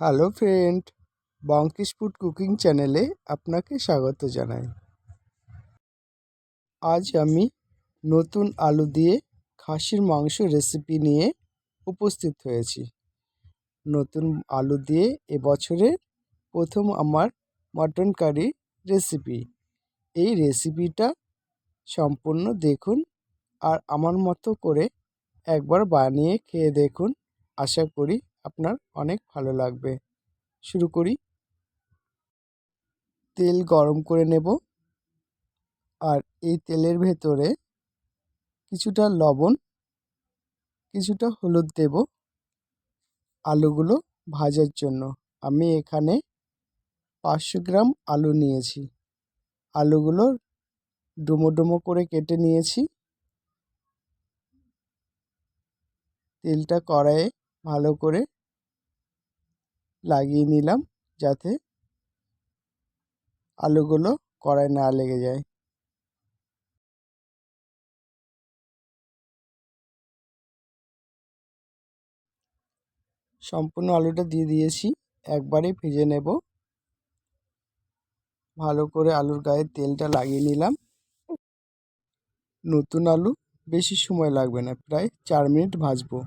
Hello friend বঙ্কিশ food cooking চ্যানেলে আপনাকে স্বাগত জানাই। আজ আমি নতুন আলু দিয়ে খাসির মাংস রেসিপি নিয়ে উপস্থিত হয়েছি। নতুন আলু দিয়ে এবছরে প্রথম আমার মটন কারি রেসিপি। এই রেসিপিটা সম্পূর্ণ দেখুন আর আমার মতো করে একবার বানিয়ে খেয়ে দেখুন, আশা করি আপনার অনেক ভালো লাগবে। শুরু করি। তেল গরম করে নেব। আর এই তেলের ভেতরে কিছুটা লবণ, কিছুটা হলুদ দেব আলুগুলো ভাজার জন্য। আমি এখানে পাঁচশো গ্রাম আলু নিয়েছি। আলুগুলো ডুমো ডুমো করে কেটে নিয়েছি। তেলটা কড়াইয়ে ভালো করে লাগিয়ে নিলাম যাতে আলুগুলো কড়াই না লেগে যায়। সম্পূর্ণ আলুটা দিয়ে দিয়েছি একবারে ভেজে নেব। ভালো করে আলুর গায়ে তেলটা লাগিয়ে নিলাম। নতুন আলু, বেশি সময় লাগবে না, প্রায় চার মিনিট ভাজবো।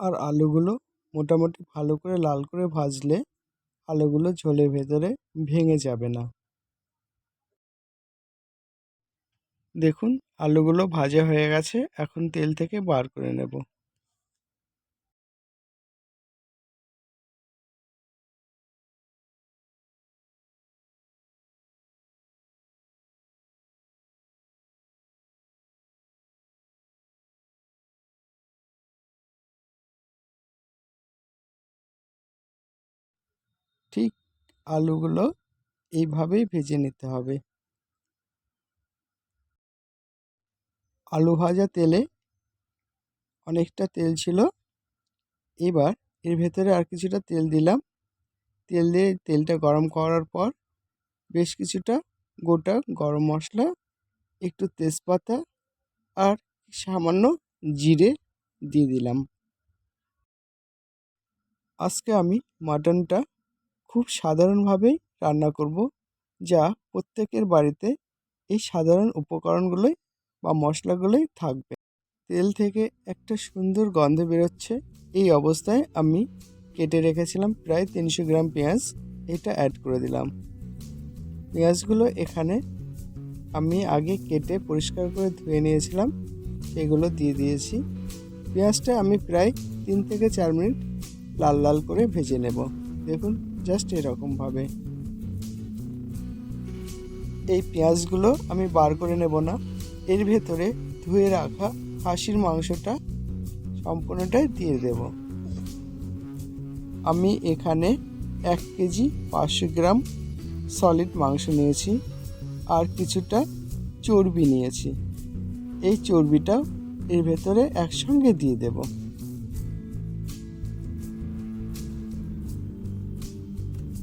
আর আলুগুলো মোটামুটি ভালো করে লাল করে ভাজলে আলুগুলো ঝোলের ভেতরে ভেঙে যাবে না। দেখুন, আলুগুলো ভাজা হয়ে গেছে। এখন তেল থেকে বার করে নেব। আলুগুলো এইভাবেই ভেজে নিতে হবে। আলু ভাজা তেলে অনেকটা তেল ছিল। এবার এর ভেতরে আর কিছুটা তেল দিলাম। তেল দিয়ে তেলটা গরম করার পর বেশ কিছুটা গোটা গরম মশলা, একটু তেজপাতা আর সামান্য জিরে দিয়ে দিলাম। আজকে আমি মাটনটা খুব সাধারণভাবেই রান্না করব, যা প্রত্যেকের বাড়িতে এই সাধারণ উপকরণগুলোই বা মশলাগুলোই থাকবে। তেল থেকে একটা সুন্দর গন্ধ বেরোচ্ছে। এই অবস্থায় আমি কেটে রেখেছিলাম প্রায় তিনশো গ্রাম পেঁয়াজ। এটা অ্যাড করে দিলাম। পেঁয়াজগুলো এখানে আমি আগে কেটে পরিষ্কার করে ধুয়ে নিয়েছিলাম। সেগুলো দিয়ে দিয়েছি। পেঁয়াজটা আমি প্রায় তিন থেকে চার মিনিট লাল লাল করে ভেজে নেব। দেখুন জাস্ট এরকমভাবে এই পেঁয়াজগুলো আমি বার করে নেব না। এর ভেতরে ধুয়ে রাখা খাসির মাংসটা সম্পূর্ণটাই দিয়ে দেব। আমি এখানে এক কেজি পাঁচশো গ্রাম সলিড মাংস নিয়েছি আর কিছুটা চর্বি নিয়েছি। এই চর্বিটা এর ভেতরে একসঙ্গে দিয়ে দেব।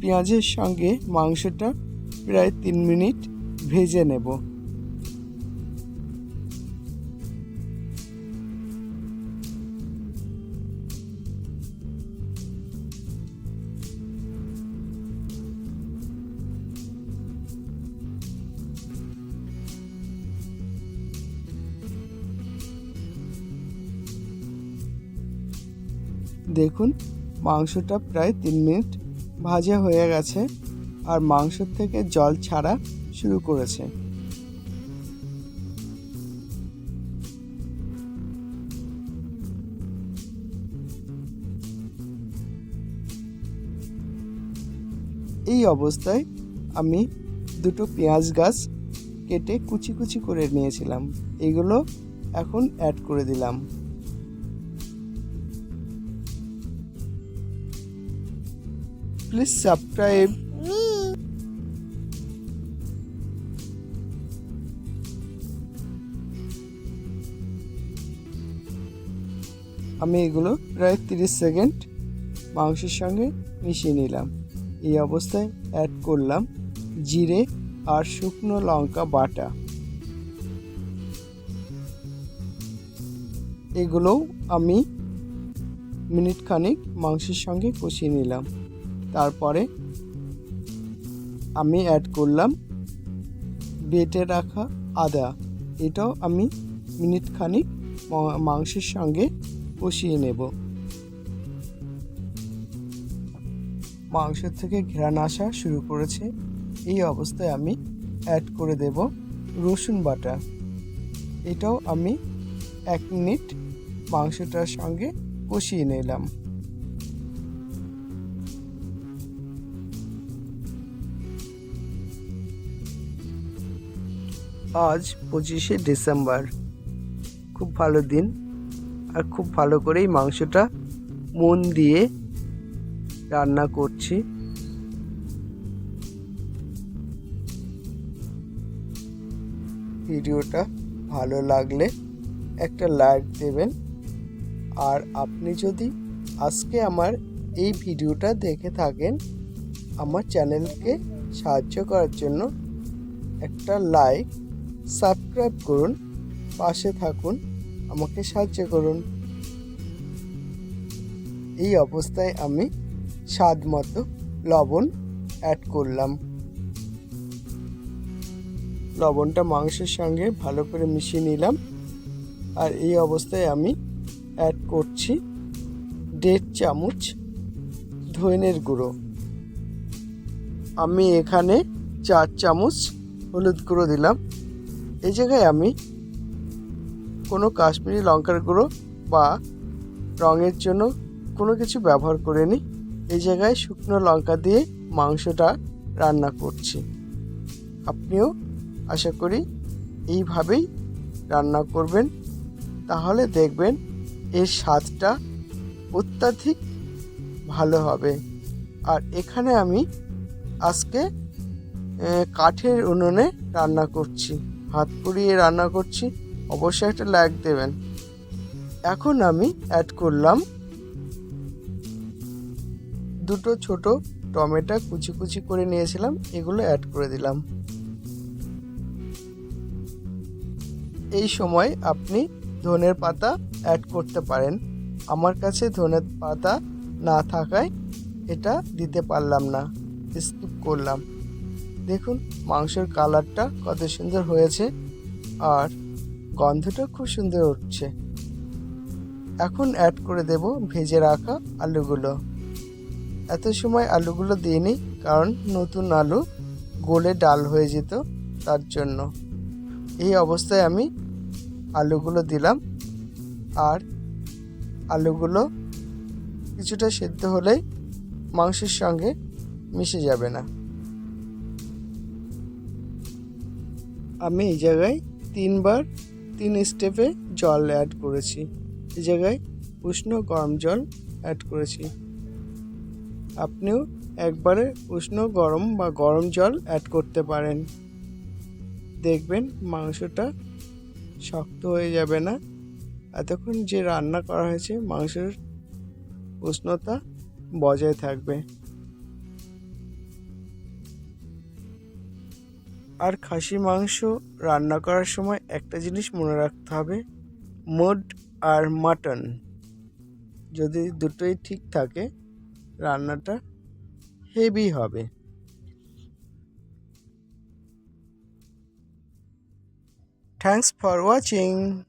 পেঁয়াজের সঙ্গে মাংসটা প্রায় তিন মিনিট ভেজে নেব। দেখুন মাংসটা প্রায় তিন মিনিট ভাজা হয়ে গেছে আর মাংস থেকে জল ছাড়া শুরু করেছে। এই অবস্থায় আমি দুটো পেঁয়াজ গাছ কেটে কুচি কুচি করে নিয়েছিলাম। এগুলো এখন অ্যাড করে দিলাম। Please subscribe আমি এগুলো প্রায় তিরিশ সেকেন্ড মাংসের সঙ্গে মিশিয়ে নিলাম। এই অবস্থায় অ্যাড করলাম জিরে আর শুকনো লঙ্কা বাটা। এগুলোও আমি মিনিট খানিক মাংসের সঙ্গে কষিয়ে নিলাম। তারপরে আমি অ্যাড করলাম বেটে রাখা আদা। এটাও আমি মিনিট খানিক মাংসের সঙ্গে কষিয়ে নেব। মাংস থেকে ঘেরান আসা শুরু করেছে। এই অবস্থায় আমি অ্যাড করে দেব রসুন বাটা। এটাও আমি এক মিনিট মাংসটার সঙ্গে কষিয়ে নিলাম। আজ পঁচিশে ডিসেম্বর। খুব ভালো দিন আর খুব ভালো করেই মাংসটা মন দিয়ে রান্না করছি। ভিডিওটা ভালো লাগলে একটা লাইক দেবেন। আর আপনি যদি আজকে আমার এই ভিডিওটা দেখে থাকেন, আমার চ্যানেলকে সাহায্য করার জন্য একটা লাইক সাবস্ক্রাইব করুন, পাশে থাকুন, আমাকে সাহায্য করুন। এই অবস্থায় আমি স্বাদ মতো লবণ অ্যাড করলাম। লবণটা মাংসের সঙ্গে ভালো করে মিশিয়ে নিলাম। আর এই অবস্থায় আমি অ্যাড করছি দেড় চামচ ধনের গুঁড়ো। আমি এখানে চার চামচ হলুদ গুঁড়ো দিলাম। এই জায়গায় আমি কোনো কাশ্মীরি লঙ্কার গুঁড়ো বা রঙের জন্য কোনো কিছু ব্যবহার করিনি। এই জায়গায় শুকনো লঙ্কা দিয়ে মাংসটা রান্না করছি। আপনিও আশা করি এইভাবেই রান্না করবেন। তাহলে দেখবেন এর স্বাদটা অত্যাধিক ভালো হবে। আর এখানে আমি আজকে কাঠের উনুনে রান্না করছি। হাত পুড়িয়ে রান্না করছি, অবশ্যই একটা লাইক দেবেন। এখন আমি অ্যাড করলাম দুটো ছোট টমেটো কুচি কুচি করে নিয়েছিলাম, এগুলো অ্যাড করে দিলাম। এই সময় আপনি ধনের পাতা অ্যাড করতে পারেন। আমার কাছে ধনের পাতা না থাকায় এটা দিতে পারলাম না স্কিপ করলাম। দেখুন, মাংসের কালারটা কত সুন্দর হয়েছে আর গন্ধটা খুব সুন্দর উঠছে। এখন অ্যাড করে দেব ভেজে রাখা আলুগুলো। এত সময় আলুগুলো দিইনি কারণ নতুন আলু গোলে ডাল হয়ে যেত তার জন্য। এই অবস্থায় আমি আলুগুলো দিলাম আর আলুগুলো কিছুটা সেদ্ধ হলেই মাংসের সঙ্গে মিশে যাবে না। আমি এই জায়গায় তিনবার তিন স্টেপে জল অ্যাড করেছি। এই জায়গায় উষ্ণ গরম জল অ্যাড করেছি। আপনিও একবারে উষ্ণ গরম বা গরম জল অ্যাড করতে পারেন। দেখবেন মাংসটা শক্ত হয়ে যাবে না। এতক্ষণ যে রান্না করা হয়েছে, মাংসের উষ্ণতা বজায় থাকবে। আর খাসি মাংস রান্না করার সময় একটা জিনিস মনে রাখতে হবে মুড আর মাটন। যদি দুটোই ঠিক থাকে, রান্নাটা হেভি হবে। Thanks for watching